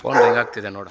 Phone ring ಆಗ್ತಿದೆ ನೋಡು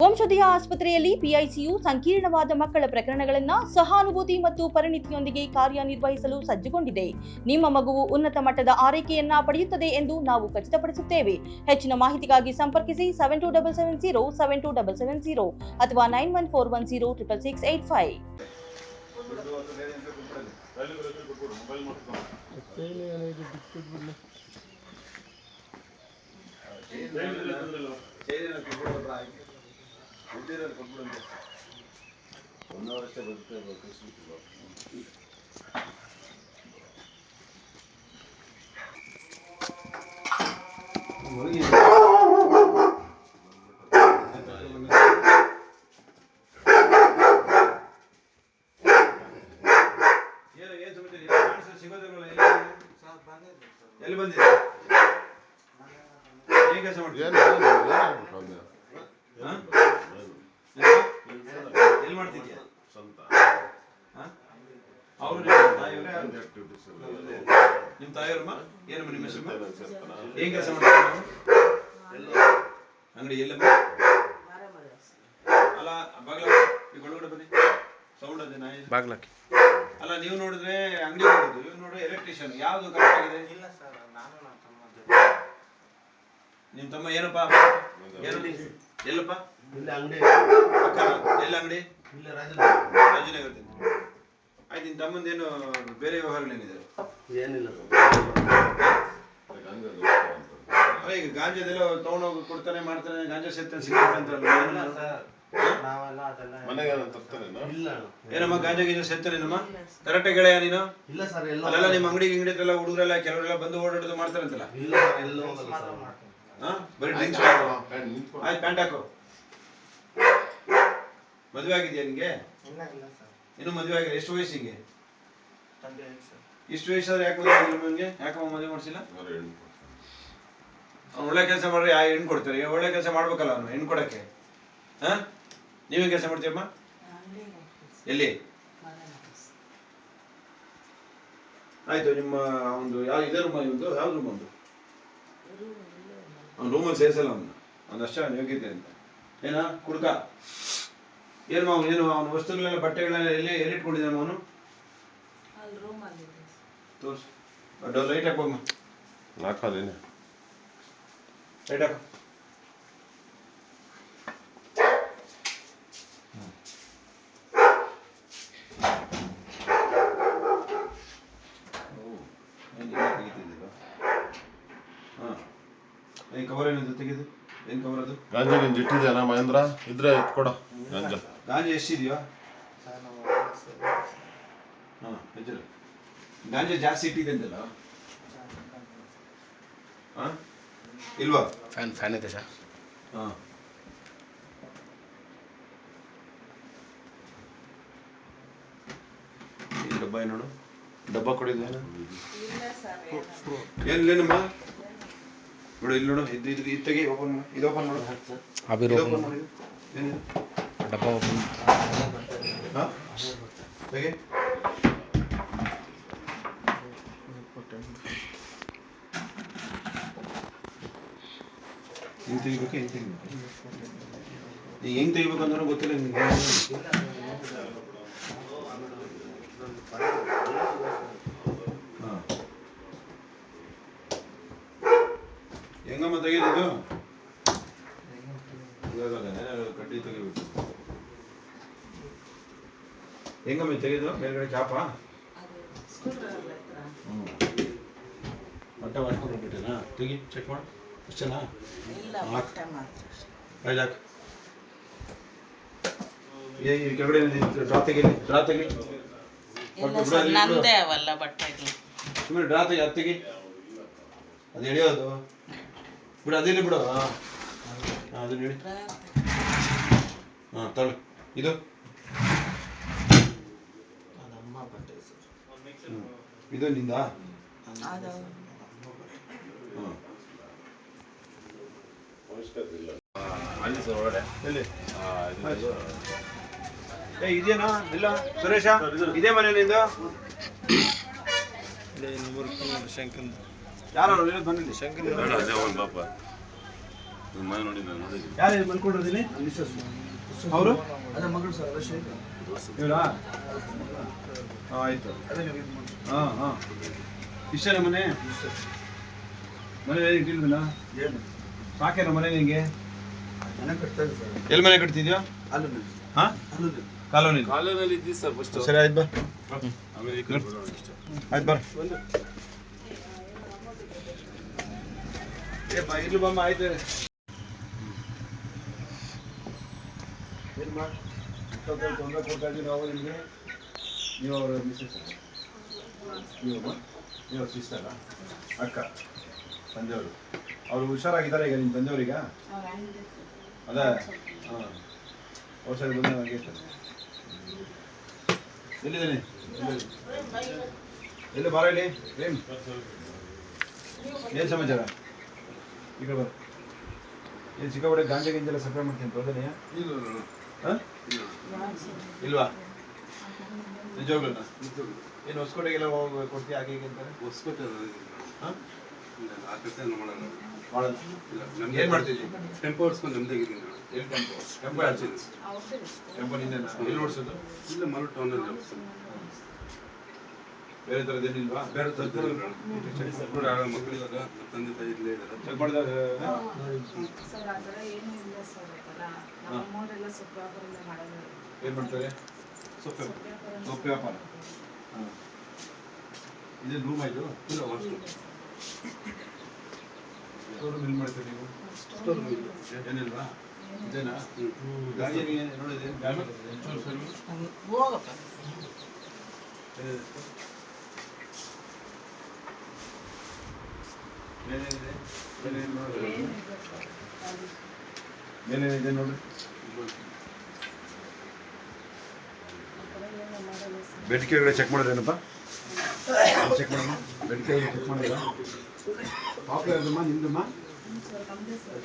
ವಂಶೋದಯ ಆಸ್ಪತ್ರೆಯಲ್ಲಿ ಪಿಐಸಿಯು ಸಂಕೀರ್ಣವಾದ ಮಕ್ಕಳ ಪ್ರಕರಣಗಳನ್ನು ಸಹಾನುಭೂತಿ ಮತ್ತು ಪರಿಣಿತಿಯೊಂದಿಗೆ ಕಾರ್ಯನಿರ್ವಹಿಸಲು ಸಜ್ಜುಗೊಂಡಿದೆ ನಿಮ್ಮ ಮಗುವು ಉನ್ನತ ಮಟ್ಟದ ಆರೈಕೆಯನ್ನ ಪಡೆಯುತ್ತದೆ ಎಂದು ನಾವು ಖಚಿತಪಡಿಸುತ್ತೇವೆ ಹೆಚ್ಚಿನ ಮಾಹಿತಿಗಾಗಿ ಸಂಪರ್ಕಿಸಿ seven two double seven zero seven two double seven zero ಅಥವಾ nine one four one zero triple six eight five ಏನು ಏನು ವರ್ಷ ಸಿಗೋದಿಲ್ವಲ್ಲ ಎಲ್ಲಿ ಎಲ್ಲಿ ಬಂದಿದೆ ಏನ್ ಕೆಲಸ ಮಾಡ್ತೀಯ ಹಾ? ಎಲ್ಲಿ ಮಾಡ್ತಿದ್ಯಾ? ಹಾ? ಅವ್ರು ನಿಮ್ಮ ತಾಯಿಯವ್ರಮ್ಮ ಏನಮ್ಮ ನಿಮ್ಮ ಹೆಸರು? ಏನ್ ಕೆಲಸ ಮಾಡ್ತೀರಾ ಅಂಗಡಿ ಎಲ್ಲ ಅಲ್ಲ ಬಾಗ್ಲ ಈ ಒಳಗಡೆ ಬನ್ನಿ. ಸೌಂಡ್ ಅದೇ ನಾಯಿ. ಬಾಗ್ಲಕ್ಕೆ. ಅಲ್ಲ ನೀವು ನೋಡಿದ್ರೆ ಅಂಗಡಿ ಹೋಗೋದು ಇವ್ರು ನೋಡಿದ್ರೆ ಎಲೆಕ್ಟ್ರಿಷಿಯನ್ ಯಾವ್ದು ಕರೆಕ್ಟ್ ಆಗಿದೆ? ಇಲ್ಲ ಸರ್. ನಿಮ್ ತಮ್ಮ ಏನಪ್ಪ? ಏನು ಎಲ್ಲಪ್ಪ? ಇಲ್ಲ ಅಂಗಡಿ. ಪಕ್ಕ ಎಲ್ಲ ಅಂಗಡಿ? ಇಲ್ಲ ರಾಜನಗರ. ಆಯ್ತು ನಿನ್ ತಮ್ಮಂದೇನು ಬೇರೆ ವ್ಯವಹಾರಗಳೇನಿದೆ? ಏನಿಲ್ಲ ಈಗ ಗಾಂಜಾದೆಲ್ಲ ತಗೊಂಡೋಗಿ ಕೊಡ್ತಾನೆ ಮಾಡ್ತಾನೆ ಗಾಂಜಾ ಸೇರ್ತಾನೆ ಸಿಗುತ್ತೆ ಅಂತಾರಲ್ಲ ಇಲ್ಲ ಏನು? ಸರ್. ನಾವೆಲ್ಲ ಅದೆಲ್ಲ ಇಲ್ಲ. ಏನಮ್ಮ ಗಾಂಜಾ ಗೀಜಾ ಸೇರ್ತಾನೆ ನಮ್ಮ ಕರೆಕ್ಟ್ ಗೆಳೆಯ ನೀನು? ಇಲ್ಲ ಸರ್ ಎಲ್ಲ ಅಲ್ಲೆಲ್ಲ ನಿಮ್ಮ ಅಂಗಡಿ ಗಿಂಗಡಿ ಹತ್ರ ಹುಡುಗರೆಲ್ಲ ಕೆಲವರೆಲ್ಲ ಬಂದು ಓಡಾಡೋದು ಮಾಡ್ತಾರಂತಲ್ಲ? ಇಲ್ಲ ಬರೀ ಡ್ರಿಂಕ್ಸ್ ಆಯ್ತು ಪ್ಯಾಂಟ್ ಹಾಕು. ಮದುವೆ ಆಗಿದೆಯಾ ನಿಂಗೆ? ಇಲ್ಲ ಇಲ್ಲ ಸರ್. ಇನ್ನು ಮದುವೆ ಆಗಿಲ್ಲ. ಎಷ್ಟು ವಯಸ್ಸಿಗೆ ಇಷ್ಟು ವಯಸ್ಸಾದ್ರೆ ಯಾಕೆ ಮದುವೆ ಆಗಿಲ್ಲ ನಿಮಗೆ? ಯಾಕಮ್ಮ ಮದುವೆ ಮಾಡಿಸಿಲ್ಲ? ಅವ್ನು ಒಳ್ಳೆ ಕೆಲಸ ಮಾಡ್ರೆ ಯಾ ಹೆಣ್ಣು ಕೊಡ್ತಾರೆ? ಒಳ್ಳೆ ಕೆಲಸ ಮಾಡ್ಬೇಕಲ್ಲ ಅವನು ಹೆಣ್ಣು ಕೊಡಕ್ಕೆ. ಹಾ? ನೀವೇ ಕೆಲಸ ಮಾಡ್ತೀಯಮ್ಮ ಎಲ್ಲಿ? ಆಯ್ತು ನಿಮ್ಮ ಒಂದು ಯಾವ ಇದೇ ರೂಮ್ ಒಂದು? ಯಾವ ರೂಮ್ ಒಂದು? ಅವ್ನು ರೂಮಲ್ಲಿ ಸೇರಿಸಲ್ಲ ಅವ್ನು. ಒಂದಷ್ಟು ಅವನು ಯೋಗ್ಯತೆ ಅಂತ. ಏನ ಕುಡ್ಕ. ಏನು ಅವನು ಏನು ಅವನ ವಸ್ತುಗಳೆಲ್ಲ ಬಟ್ಟೆಗಳೆಲ್ಲ ಎಲ್ಲಿ ಎಲ್ಲಿಟ್ಕೊಂಡಿದ್ದಾನೆ ಅವನು ತೋರ್ಸು. ಲೈಟ್ ಹಾಕೋಮ್ಮ ಲೈಟ್ ಹಾಕು ಏನ್ ಕವರ್ ಏನಿದೆ ತೆಗೆದು? ಏನ್ ಕವರ್ ಅದು? ಗಾಂಜಾ ಇಟ್ಟಿದ್ಯಾನ ಮಹೇಂದ್ರ? ಇದ್ರೆ ಎತ್ಕೊಡ ಗಾಂಜಾ ಗಾಂಜಾ ಎಷ್ಟಿದೆಯೋ ಹಾಂ ನಾವು ಹಾ ಹೆಜ್ಜೆ ಗಾಂಜಾ ಜಾಸ್ತಿ ಇಟ್ಟಿದೆ ಅಂತಲ್ಲ ಹಾ? ಇಲ್ವಾ? ಫ್ಯಾನ್ ಫ್ಯಾನ್ ಇದೆ ಸರ್. ಹಾಂ. ಈ ಡಬ್ಬ ಏನು ನೋಡು? ಡಬ್ಬ ಕೊಡಿದ್ಯಾ? ಏನಿಲ್ಲೇನಮ್ಮ ನೋಡು ಇಲ್ಲಿ ನೋಡು ಇದು ಇದು ಓಪನ್ ಮಾಡು ಇದು ಓಪನ್ ಮಾಡು ಅಬಿರ್ ಓಪನ್ ಓಪನ್ ಮಾಡು ಏನಿದೆ ಡಬ್ಬ ಓಪನ್ ಹಾ ತೆಗಿ ಹಿಂಗೆ ತೆಗಿಬೇಕು ಹಿಂಗೆ ತೆಗಿಬೇಕು ಈಗ ಹೆಂಗೆ ತೆಗಿಬೇಕು ಅಂತ ಗೊತ್ತಿಲ್ಲ ನಿಮಗೆ ಹಾಂ ಹೆಂಗಮ್ಮ ತೆಗೆದಿದ್ದು ಕಡ್ಡಿ ತೆಗಿಬಿಟ್ಟು ಹೆಂಗಮ್ಮ ತೆಗೆದು ಮೇಲ್ಗಡೆ ಚಾಪ? ಹ್ಞೂ ಬಟ್ಟೆ ತೆಗಿ ಚೆಕ್ ಮಾಡಿ. ಅಷ್ಟೇನಾ? ಆಯ್ತು ಹಾಕು. ಏ ಈ ಕೆಳಗಡೆ ಡ್ರಾ ತೆಗೀಲಿ. ಡ್ರಾ ತೆಗಿ. ಇಲ್ಲ ಸರ್ ನಂದೇ ಅವಲ್ಲ ಬಟ್ಟೆಗಳು. ಸುಮ್ಮನೆ ಡ್ರಾ ತೆಗಿ ಅದು ತೆಗಿ. ಅದು ಎಳೆಯೋದು. ಬಿಡು ಅದಿಲ್ಲ ಬಿಡು. ಹಾಂ ಅದನ್ನ ಹೇಳಿ. ಹಾಂ ತಗೊಳ್ಳಿ ಇದು. ಇದು ನಿಂದ? ಅಲ್ಲಿ ಸರ್ ಒಳಗಡೆ. ಎಲ್ಲಿ? ಏ ಇದೇನಾ? ಇಲ್ಲ? ಸುರೇಶ? ಇದೇ. ಮನೆ ನಿಂದು? ಶಂಕರ್. ಯಾರು ಹೇಳೋದು ಬನ್ನಿ. ಶಂಕರ್ ಅದೇ ಒಂದು ಪಾಪ. ನಿಮ್ಮ ಮನೆ ನೋಡಿ ನಾನು ನೋಡಿದ್ದೀನಿ. ಯಾರು ಮಲ್ಕೊಂಡಿರೋದಿಲ್ಲಿ? ಅವರು? ಅದೇ ಮಗಳು ಸರ್ ಇವರಾ? ಹಾಂ ಆಯ್ತು. ಹಾಂ ಹಾಂ. ಇಷ್ಟೇನ ಮನೆ? ಮನೆ ಇಟ್ಟಿಲ್ವಲ್ಲ ಏನು? ಸಾಕೇನ ಮನೆ ಸರ್. ಎಲ್ಲಿ ಮನೆ ಕಟ್ತಿದ್ಯೋ? ಅಲ್ಲೂ ಹಾಂ? ಅಲ್ಲೂ ಕಾಲೋನಿ. ಕಾಲೋನಿಯಲ್ಲಿ ಇದ್ದೀವಿ ಸರ್ ಫಸ್ಟ್ ಸರಿ ಆಯ್ತು ಬಾ. ಆಮೇಲೆ ಆಯ್ತು ಬರ ಏ ಬಾ ಇರ್ಲಿ ಬಮ್ಮ ಆಯ್ತು ಏನು ಮಾ ತೊಂದರೆ ಕೊಡ್ತಾ ಇದ್ದೀವಿ ನಿಮಗೆ ನೀವು ಅವರ ಮಿಸ್ಸಸ್ ನೀವು ನೀವು ಸಿಸ್ಟರ ಅಕ್ಕ ತಂದೆಯವರು ಅವರು ಹುಷಾರಾಗಿದ್ದಾರೆ ಈಗ ನಿಮ್ಮ ತಂದೆಯವ್ರೀಗ ಅದೇ ಹಾಂ ಔಷಧಿ ಬಂದ ಹಾಗೆ ಎಲ್ಲಿದ್ದಾನೆ ಎಲ್ಲಿ ಬಾರ ಇಲ್ಲಿ ಏನ್ ಏನು ಸಮಾಚಾರ ಈ ಕಡೆ ಬರ ಏನು ಸಿಕ್ಕಾಪಟ್ಟೆ ಗಾಂಜಾ ಗಿಂಜೆಲ್ಲ ಸಪ್ಲೈ ಮಾಡ್ತೀನಿ ತೊಂದನೆಯಾ ಹಾಂ? ಇಲ್ವಾ? ನಿಜವಾಗ್ಲೂ ಏನು ಹೊಸ್ಕೋಟೆಗೆಲ್ಲ ಹೋಗಿ ಕೊಡ್ತೀವಿ ಹಾಗೆ ಹೀಗೆ ಅಂತಾರೆ? ಹೊಸ್ಕೋಟೆ ಹಾಂ? ಆ ಕೆಲಸ ಮಾಡಲ್ಲ. ಮಾಡಲ್ಲ. ನಮ್ಗೆ ಏನು ಮಾಡ್ತಿದ್ವಿ ಟೆಂಪೋ ಓಡಿಸ್ಕೊಂಡು ನೆಮ್ಮದಿಗಿದ್ದೀನಿ ಎಲ್ಲಿ ಟೆಂಪೋ? ಟೆಂಪೋ ಹಚ್ಚಿದ್ದು ಟೆಂಪೋ ನಿನ್ನೆ ಎಲ್ಲಿ ಓಡಿಸೋದು ಇಲ್ಲ ಮರು ಟೌನಲ್ಲಿ ಓಡಿಸ್ತೀನಿ. ಬೇರೆ ಥರದ್ದೇನಿಲ್ವಾ ಬೇರೆ ಮಕ್ಕಳಿದಾಗ ನಮ್ಮ ತಂದೆ ತಾಯಿ ಇಲ್ಲೇ ಇದ್ದಾರೆ ಚೆಕ್ ಮಾಡಿದಾಗ ಸರ್ ಆ ಥರ ಏನೂ ಇಲ್ಲ ಸರ್ ನಮ್ಮ ಅಮ್ಮವರೆಲ್ಲ ಮಾಡೋದು ಏನು ಮಾಡ್ತಾರೆ ಸೊಪ್ಪೆ ಸೊಪ್ಪು ವ್ಯಾಪಾರ ಹಾಂ ಇದೇ ರೂಮ್ ಆಯಿತು ಇಲ್ಲ ವಾಶ್ರೂಮ್ ಸ್ಟೋರ್ ಬಿಲ್ ಮಾಡ್ತೀರಿ ನೀವು ಏನಿಲ್ವಾ ಇದೇನಾ ಗಾಡಿ ನೋಡಿದೆ ಹೋಗಪ್ಪ ಏನೇನಿದೆ ನೋಡಿ. ನೋಡಿದ್ರೆ ಏನೇನಿದೆ ನೋಡ್ರಿ ಬೆಡ್ ಕೆಳಗಡೆ ಚೆಕ್ ಮಾಡೋದೇನಪ್ಪ? ಚೆಕ್ ಮಾಡೋಣ. ಬೆಡ್ಕೆ ಚೆಕ್ ಮಾಡಿದ ಪಾಪ ಯಾರ್ದಮ್ಮ ನಿಮ್ದಮ್ಮ? ಸರ್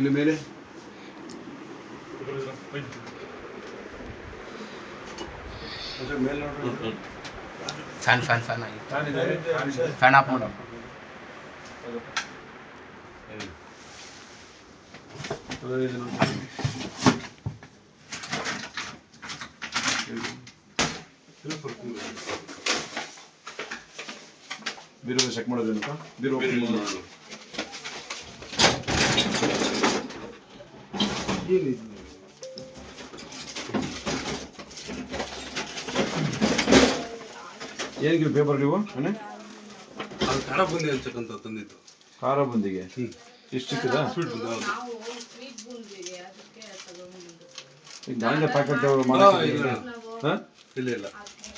ಇಲ್ಲಿ ಮೇಲೆ ಫ್ಯಾನ್ ಫ್ಯಾನ್ ಫ್ಯಾನ್ ಆಗಿ ಫ್ಯಾನ್ ಆಫ್ ಮಾಡು ಅದೇ ಇದು ನೋಡಿ. ಬೀರು ಚೆಕ್ ಮಾಡೋದೇನಪ್ಪ ಬೀರು open ಮಾಡು. ಏನಿಗೆ ಪೇಪರ್ ನೀವು ಮನೆ ಅದು ಖಾರ ಬುಂದಿ ಅಂತಕ್ಕಂಥ ತಂದಿದ್ದು. ಖಾರ ಬುಂದಿಗೆ? ಇಷ್ಟು ಸಿಕ್ಕಿದಾ? ಸ್ವೀಟ್ ಬುಂದಿ ಹೌದು. ಈಗ ಗಾಂಜಾ ಪ್ಯಾಕೆಟ್ ಹಾ, ಇಲ್ಲ. ಹಾಂ? ಇಲ್ಲ ಇಲ್ಲ.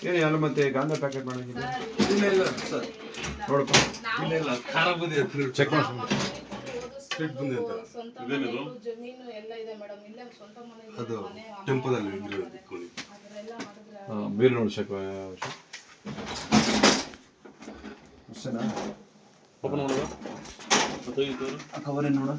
ಏನು ಎಲ್ಲ ಮತ್ತೆ ಗಾಂಜಾ ಪ್ಯಾಕೆಟ್ ಮಾಡಿದ್ದೀನಿ ಇಲ್ಲ ಇಲ್ಲ. ಸರ್. ನೋಡಪ್ಪ ಇಲ್ಲ ಇಲ್ಲ ಖಾರ ಬುಂದಿ ಅಂತ ಚೆಕ್ ಮಾಡಿ ಸ್ವೀಟ್ ಬುಂದಿ ಅಂತ. ಸ್ವಂತ ಇದೇನಿದು? ಮನೆಗಳು, ಜಮೀನು ಎಲ್ಲ ಇದೆ ಮೇಡಮ್ ಇಲ್ಲೇ ಸ್ವಂತ ಮನೆ ಇದೆ, ಅದು ಮನೆ ಟೆಂಪೋದಲ್ಲಿ ಇದ್ರು ಇಟ್ಕೊಳ್ಳಿ. ಮಾಡಿದ್ರೆ ಬೀರ್ ನೋಡಿ ಚೆಕ್ ಅಷ್ಟೇನಾ? ಓಪನ್ ಮಾಡೋದು? ಕವರ್ ಏನು ನೋಡ?